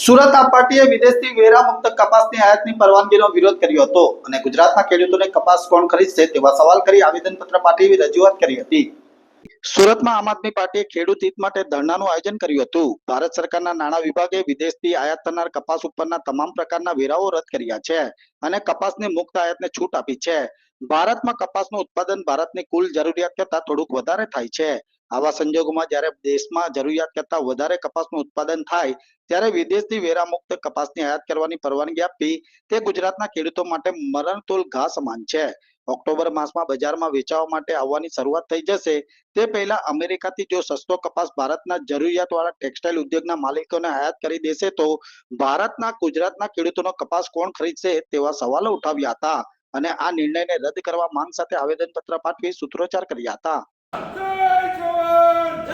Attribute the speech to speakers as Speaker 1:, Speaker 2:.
Speaker 1: સુરત આપ પાર્ટીએ વિદેશથી વેરા મુક્ત કપાસની આયાતની પરવાનગીનો વિરોધ કર્યો હતો અને ગુજરાતના ખેડૂતોને કપાસ કોણ ખરીદશે તેવા સવાલ કરી આવેદનપત્ર પાઠવી રજૂઆત કરી હતી. સુરતમાં આમ આદમી પાર્ટીએ ખેડૂત હિત માટે ધરણાનું આયોજન કર્યું હતું. ભારત સરકારના નાણાં વિભાગે વિદેશથી આયાત થનાર કપાસ ઉપરના તમામ પ્રકારના વેરાઓ રદ કર્યા છે અને કપાસની મુક્ત આયાતને છૂટ આપી છે. ભારતમાં કપાસનું ઉત્પાદન ભારતની કુલ જરૂરિયાત કરતા થોડુંક વધારે થાય છે. આવા સંજોગોમાં જ્યારે દેશમાં જરૂરિયાત કરતા વધારે કપાસનું ઉત્પાદન થાય, ત્યારે વિદેશથી વેરામુક્ત કપાસની આયાત કરવાની પરવાનગી આપવી તે ગુજરાતના ખેડૂતો માટે મરણતોલ ઘા સમાન છે. ઓક્ટોબર માસમાં બજારમાં વેચાવા માટે આવવાની શરૂઆત થઈ જશે, તે પહેલા અમેરિકાથી જો સસ્તો કપાસ ભારતના જરૂરિયાતવાળા ટેક્સટાઇલ ઉદ્યોગના માલિકોને આયાત કરી દેશે તો ભારતના ગુજરાતના ખેડૂતોનો કપાસ કોણ ખરીદશે તેવા સવાલો ઉઠાવ્યા હતા અને આ નિર્ણયને રદ કરવા માંગ સાથે આવેદનપત્ર પાઠવી સૂત્રોચ્ચાર કર્યા હતા.
Speaker 2: Amen.